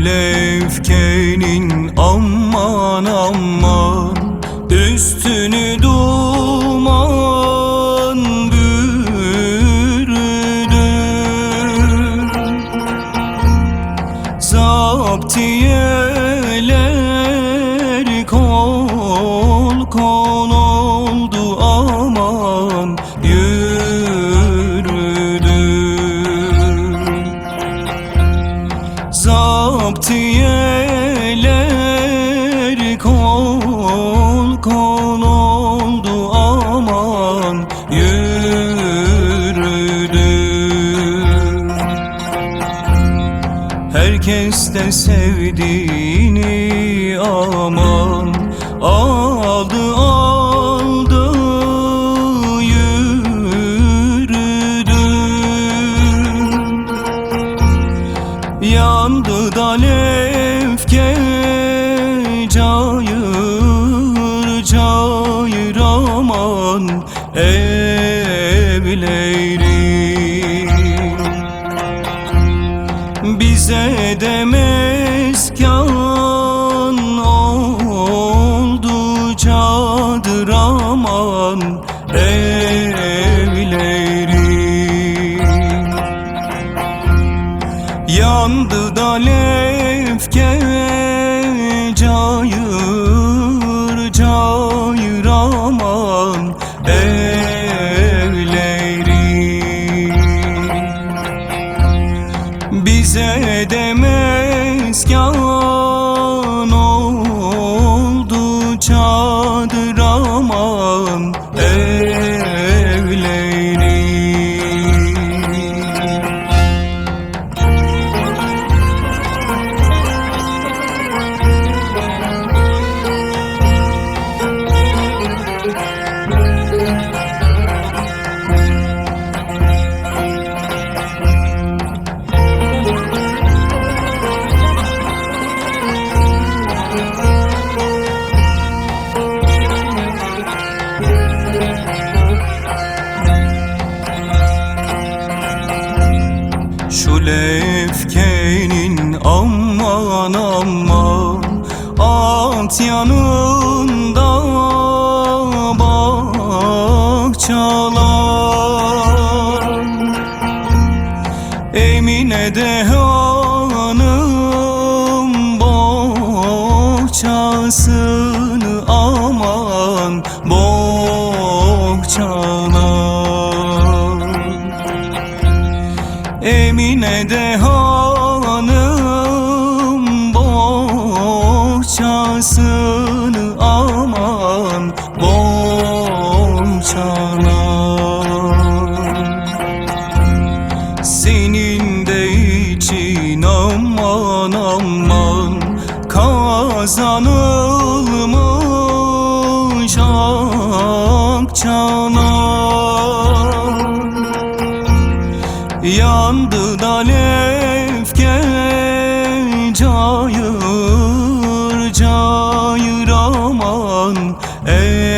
Şu levkenin aman aman Üstünü kol oldu aman yürüdü. Herkes de sevdiğini aman aldı aldı evleri bize de meskan oldu çadır aman evleri. Yandı da lefke çadır aman evleri Şu lefkenin aman aman At yanında bahçalar Emine de hanım bohçasını Emine de hanım bohçasını aman bohçalar Senin de için aman aman kazanılmış akçalar Da lefke cayır cayır aman evleri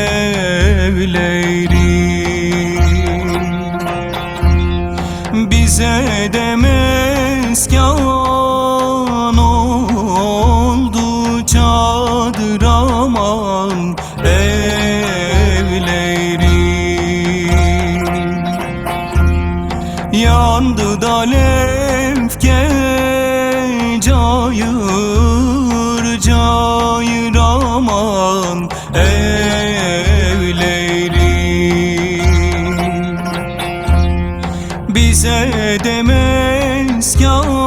bize de meskan oldu çadır aman evleri cayır cayır aman evleri bize de meskan